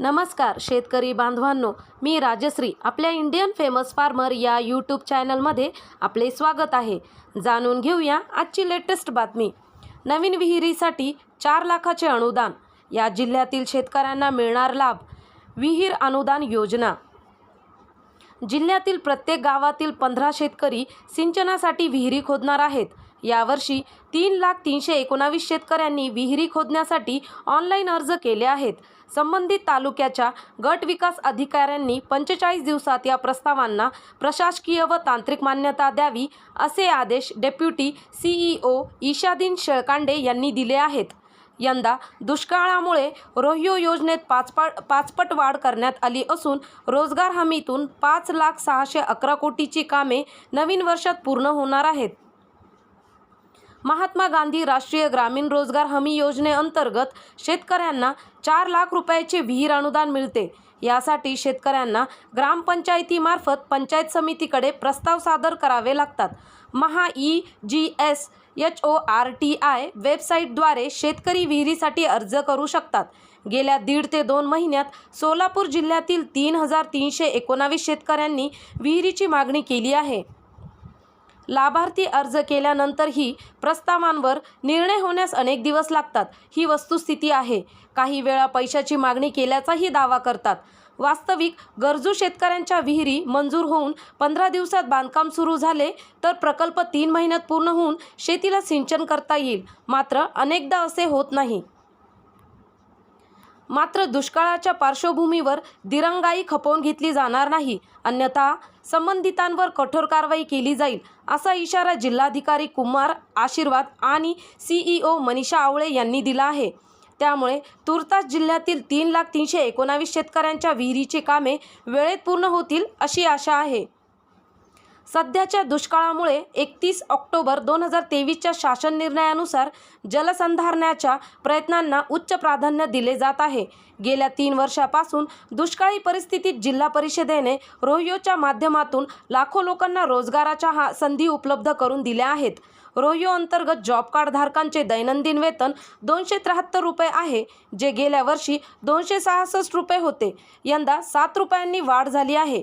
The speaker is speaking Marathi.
नमस्कार शेतकरी बांधवांनो. मी राजश्री आपल्या इंडियन फेमस फार्मर या यूट्यूब चॅनलमध्ये आपले स्वागत आहे. जाणून घेऊया आजची लेटेस्ट बातमी. नवीन विहिरीसाठी चार लाखाचे अनुदान. या जिल्ह्यातील शेतकऱ्यांना मिळणार लाभ. विहीर अनुदान योजना. जिल्ह्यातील प्रत्येक गावातील पंधरा शेतकरी सिंचनासाठी विहिरी खोदणार आहेत. यावर्षी तीन लाख तीनशे एकोणावीस शेतकऱ्यांनी विहिरी खोदण्यासाठी ऑनलाईन अर्ज केले आहेत. संबंधित तालुक्याच्या गट विकास अधिकाऱ्यांनी पंचेचाळीस दिवसात या प्रस्तावांना प्रशासकीय व तांत्रिक मान्यता द्यावी असे आदेश डेप्युटी सीईओ ईशादीन शेळकांडे यांनी दिले आहेत. यंदा दुष्काळामुळे रोहियो योजनेत पाचपट पाचपट वाढ करण्यात आली असून रोजगार हमीतून पाच लाख सहाशे अकरा कोटीची कामे नवीन वर्षात पूर्ण होणार आहेत. महात्मा गांधी राष्ट्रीय ग्रामीण रोजगार हमी योजनेअंतर्गत शेतकऱ्यांना चार लाख रुपयाचे विहीर अनुदान मिळते. यासाठी शेतकऱ्यांना ग्रामपंचायतीमार्फत पंचायत समितीकडे प्रस्ताव सादर करावे लागतात. Maha E G S H O R T I वेबसाईटद्वारे शेतकरी विहिरीसाठी अर्ज करू शकतात. गेल्या दीड ते दोन महिन्यात सोलापूर जिल्ह्यातील तीन हजार तीनशे एकोणावीस शेतकऱ्यांनी विहिरीची मागणी केली आहे. लाभार्थी अर्ज केल्यानंतरही प्रस्तावांवर निर्णय होण्यास अनेक दिवस लागतात. ही वस्तुस्थिती आहे. काही वेळा पैशाची मागणी केल्याचाही दावा करतात. वास्तविक गरजू शेतकऱ्यांच्या विहिरी मंजूर होऊन पंधरा दिवसात बांधकाम सुरू झाले तर प्रकल्प तीन महिन्यात पूर्ण होऊन शेतीला सिंचन करता येईल. मात्र अनेकदा असे होत नाही. मात्र दुष्काळाच्या पार्श्वभूमीवर दिरंगाई खपवून घेतली जाणार नाही. अन्यथा संबंधितांवर कठोर कारवाई केली जाईल असा इशारा जिल्हाधिकारी कुमार आशीर्वाद आणि सीईओ मनीषा आवळे यांनी दिला आहे. त्यामुळे तुर्तास जिल्ह्यातील तीन लाख तीनशे एकोणावीस शेतकऱ्यांच्या विहिरीची कामे वेळेत पूर्ण होतील अशी आशा आहे. सध्याच्या दुष्काळामुळे एकतीस ऑक्टोबर दोन हजार तेवीसच्या शासन निर्णयानुसार जलसंधारणाच्या प्रयत्नांना उच्च प्राधान्य दिले जात आहे. गेल्या तीन वर्षापासून दुष्काळी परिस्थितीत जिल्हा परिषदेने रोहियोच्या माध्यमातून लाखो लोकांना रोजगाराच्या हा संधी उपलब्ध करून दिल्या आहेत. रोहियो अंतर्गत जॉब कार्डधारकांचे दैनंदिन वेतन दोनशे त्र्याहत्तर रुपये आहे जे गेल्या वर्षी दोनशे सहासष्ट रुपये होते. यंदा सात रुपयांनी वाढ झाली आहे.